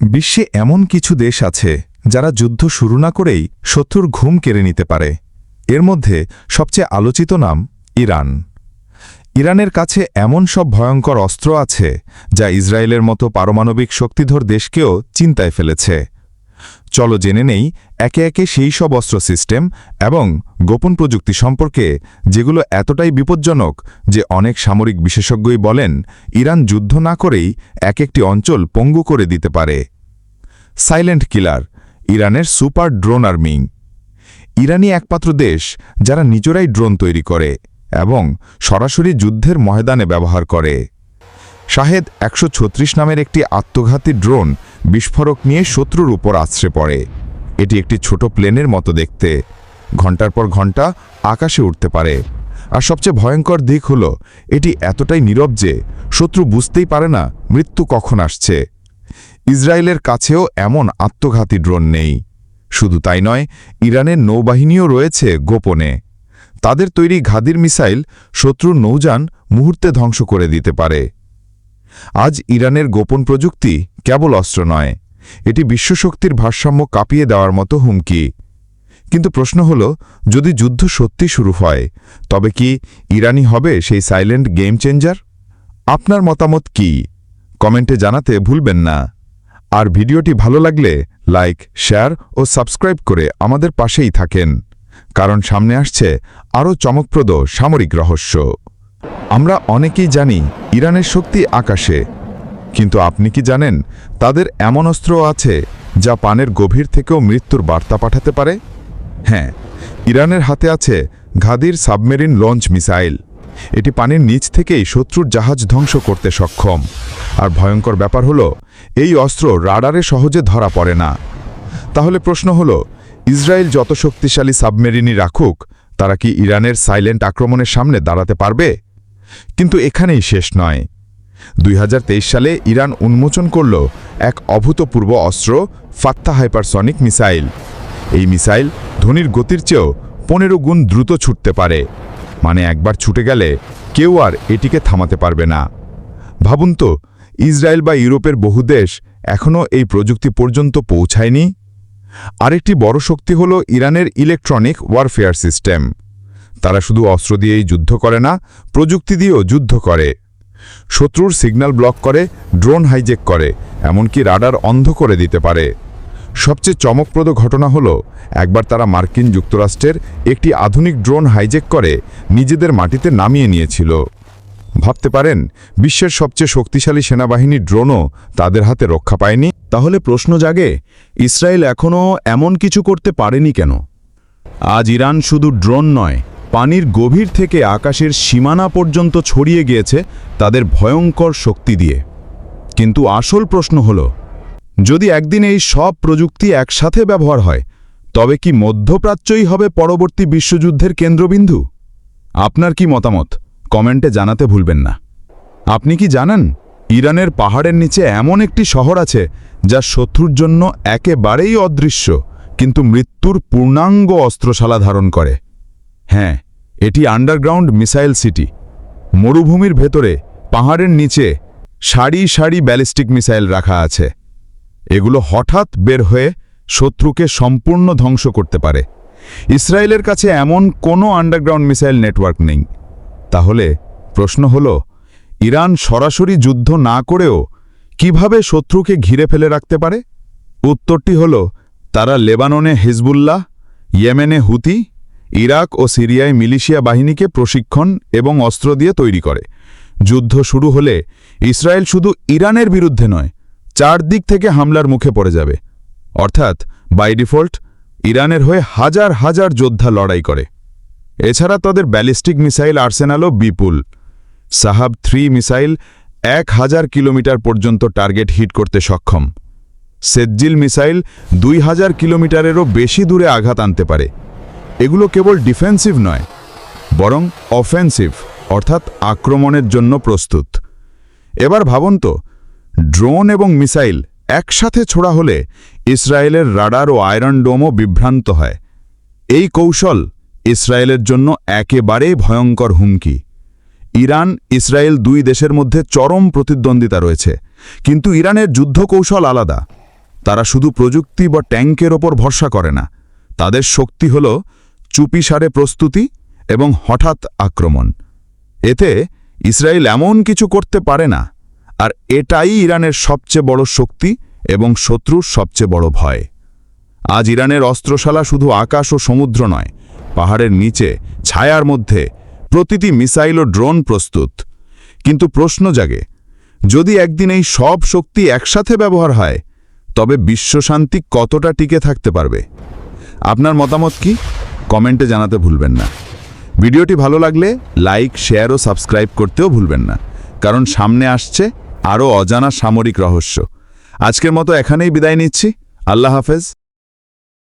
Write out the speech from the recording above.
বিশ্বে এমন কিছু দেশ আছে যারা যুদ্ধ শুরু না করেই শত্রুর ঘুম কেড়ে নিতে পারে। এর মধ্যে সবচেয়ে আলোচিত নাম ইরান। ইরানের কাছে এমন সব ভয়ঙ্কর অস্ত্র আছে যা ইসরায়েলের মতো পারমাণবিক শক্তিধর দেশকেও চিন্তায় ফেলেছে। চলো জেনে নেই, একে একে সেই সব অস্ত্র সিস্টেম এবং গোপন প্রযুক্তি সম্পর্কে, যেগুলো এতটাই বিপজ্জনক যে অনেক সামরিক বিশেষজ্ঞই বলেন, ইরান যুদ্ধ না করেই এক একটি অঞ্চল পঙ্গু করে দিতে পারে। সাইলেন্ট কিলার, ইরানের সুপার ড্রোন আর্মিং। ইরানি একমাত্র দেশ যারা নিজেরাই ড্রোন তৈরি করে এবং সরাসরি যুদ্ধের ময়দানে ব্যবহার করে। শাহেদ একশো ছত্রিশ নামের একটি আত্মঘাতী ড্রোন বিস্ফোরক নিয়ে শত্রুর উপর আছড়ে পড়ে। এটি একটি ছোট প্লেনের মতো দেখতে। ঘণ্টার পর ঘণ্টা আকাশে উঠতে পারে। আর সবচেয়ে ভয়ঙ্কর দিক হল, এটি এতটাই নীরব যে শত্রু বুঝতেই পারে না মৃত্যু কখন আসছে। ইসরায়েলের কাছেও এমন আত্মঘাতী ড্রোন নেই। শুধু তাই নয়, ইরানের নৌবাহিনীও রয়েছে গোপনে। তাদের তৈরি ঘাদির মিসাইল শত্রুর নৌযান মুহূর্তে ধ্বংস করে দিতে পারে। আজ ইরানের গোপন প্রযুক্তি কেবল অস্ত্র নয়, এটি বিশ্বশক্তির ভারসাম্য কাঁপিয়ে দেওয়ার মতো হুমকি। কিন্তু প্রশ্ন হল, যদি যুদ্ধ সত্যি শুরু হয়, তবে কি ইরানি হবে সেই সাইলেন্ট গেম চেঞ্জার? আপনার মতামত কি? কমেন্টে জানাতে ভুলবেন না। আর ভিডিওটি ভালো লাগলে লাইক, শেয়ার ও সাবস্ক্রাইব করে আমাদের পাশেই থাকেন, কারণ সামনে আসছে আরও চমকপ্রদ সামরিক রহস্য। আমরা অনেকেই জানি ইরানের শক্তি আকাশে। কিন্তু আপনি কি জানেন, তাদের এমন অস্ত্র আছে যা পানের গভীর থেকেও মৃত্যুর বার্তা পাঠাতে পারে? হ্যাঁ ইরানের হাতে আছে ঘাদির সাবমেরিন লঞ্চ মিসাইল। এটি পানির নিচ থেকেই শত্রুর জাহাজ ধ্বংস করতে সক্ষম। আর ভয়ঙ্কর ব্যাপার হল, এই অস্ত্র রাডারে সহজে ধরা পড়ে না। তাহলে প্রশ্ন হল, ইসরায়েল যত শক্তিশালী সাবমেরিনই রাখুক, তারা কি ইরানের সাইলেন্ট আক্রমণের সামনে দাঁড়াতে পারবে? কিন্তু এখানেই শেষ নয়। দুই সালে ইরান উন্মোচন করল এক অভূতপূর্ব অস্ত্র, ফাত্তা হাইপারসনিক মিসাইল। এই মিসাইল ধ্বনির গতির চেয়েও পনেরো গুণ দ্রুত ছুটতে পারে। মানে একবার ছুটে গেলে কেউ আর এটিকে থামাতে পারবে না। ভাবুন তো, ইসরায়েল বা ইউরোপের বহু দেশ এখনও এই প্রযুক্তি পর্যন্ত পৌঁছায়নি। আরেকটি বড় শক্তি হল ইরানের ইলেকট্রনিক ওয়ারফেয়ার সিস্টেম তারা শুধু অস্ত্র দিয়েই যুদ্ধ করে না, প্রযুক্তি দিয়েও যুদ্ধ করে। শত্রুর সিগন্যাল ব্লক করে, ড্রোন হাইজেক করে, এমনকি রাডার অন্ধ করে দিতে পারে। সবচেয়ে চমকপ্রদ ঘটনা হল, একবার তারা মার্কিন যুক্তরাষ্ট্রের একটি আধুনিক ড্রোন হাইজেক করে নিজেদের মাটিতে নামিয়ে নিয়েছিল। ভাবতে পারেন, বিশ্বের সবচেয়ে শক্তিশালী সেনাবাহিনী ড্রোনও তাদের হাতে রক্ষা পায়নি? তাহলে প্রশ্ন জাগে, ইসরায়েল এখনও এমন কিছু করতে পারেনি কেন? আজ ইরান শুধু ড্রোন নয় পানির গভীর থেকে আকাশের সীমানা পর্যন্ত ছড়িয়ে গিয়েছে তাদের ভয়ঙ্কর শক্তি দিয়ে। কিন্তু আসল প্রশ্ন হল, যদি একদিন এই সব প্রযুক্তি একসাথে ব্যবহার হয়, তবে কি মধ্যপ্রাচ্যই হবে পরবর্তী বিশ্বযুদ্ধের কেন্দ্রবিন্দু? আপনার কি মতামত? কমেন্টে জানাতে ভুলবেন না। আপনি কি জানেন, ইরানের পাহাড়ের নিচে এমন একটি শহর আছে যা শত্রুর জন্য একেবারেই অদৃশ্য, কিন্তু মৃত্যুর পূর্ণাঙ্গ অস্ত্রশালা ধারণ করে? হ্যাঁ এটি আন্ডারগ্রাউন্ড মিসাইল সিটি মরুভূমির ভেতরে, পাহাড়ের নিচে সারি সারি ব্যালিস্টিক মিসাইল রাখা আছে। এগুলো হঠাৎ বের হয়ে শত্রুকে সম্পূর্ণ ধ্বংস করতে পারে। ইসরায়েলের কাছে এমন কোনো আন্ডারগ্রাউন্ড মিসাইল নেটওয়ার্ক নেই। তাহলে প্রশ্ন হল, ইরান সরাসরি যুদ্ধ না করেও কীভাবে শত্রুকে ঘিরে ফেলে রাখতে পারে? উত্তরটি হল, তারা লেবাননে হিজবুল্লাহ, ইয়েমেনে হুতি ইরাক ও সিরিয়ায় মিলিশিয়া বাহিনীকে প্রশিক্ষণ এবং অস্ত্র দিয়ে তৈরি করে। যুদ্ধ শুরু হলে ইসরায়েল শুধু ইরানের বিরুদ্ধে নয়, চারদিক থেকে হামলার মুখে পড়ে যাবে। অর্থাৎ বাই ডিফল্ট ইরানের হয়ে হাজার হাজার যোদ্ধা লড়াই করে। এছাড়া তাদের ব্যালিস্টিক মিসাইল আর্সেনালও বিপুল। সাহাব থ্রি মিসাইল এক হাজার কিলোমিটার পর্যন্ত টার্গেট হিট করতে সক্ষম। সেজ্জিল মিসাইল দুই হাজার কিলোমিটারেরও বেশি দূরে আঘাত আনতে পারে। এগুলো কেবল ডিফেন্সিভ নয়, বরং অফেন্সিভ অর্থাৎ আক্রমণের জন্য প্রস্তুত। এবার ভাবুন তো, ড্রোন এবং মিসাইল একসাথে ছোড়া হলে ইসরায়েলের রাডার ও আয়রন ডোমও বিভ্রান্ত হয়। এই কৌশল ইসরায়েলের জন্য একেবারেই ভয়ঙ্কর হুমকি। ইরান, ইসরায়েল দুই দেশের মধ্যে চরম প্রতিদ্বন্দ্বিতা রয়েছে, কিন্তু ইরানের যুদ্ধ কৌশল আলাদা। তারা শুধু প্রযুক্তি বা ট্যাঙ্কের ওপর ভরসা করে না। তাদের শক্তি হল চুপিসারে প্রস্তুতি এবং হঠাৎ আক্রমণ। এতে ইসরায়েল এমন কিছু করতে পারে না, আর এটাই ইরানের সবচেয়ে বড় শক্তি এবং শত্রুর সবচেয়ে বড় ভয়। আজ ইরানের অস্ত্রশালা শুধু আকাশ ও সমুদ্র নয়, পাহাড়ের নিচে, ছায়ার মধ্যে প্রতিটি মিসাইল ও ড্রোন প্রস্তুত। কিন্তু প্রশ্ন জাগে, যদি একদিন এই সব শক্তি একসাথে ব্যবহার হয়, তবে বিশ্বশান্তি কতটা টিকে থাকতে পারবে? আপনার মতামত কি? কমেন্টে জানাতে ভুলবেন না। ভিডিওটি ভালো লাগলে লাইক, শেয়ার ও সাবস্ক্রাইব করতেও ভুলবেন না। কারণ সামনে আসছে আরও অজানা সামরিক রহস্য। আজকের মতো এখানেই বিদায় নিচ্ছি। আল্লাহ হাফেজ।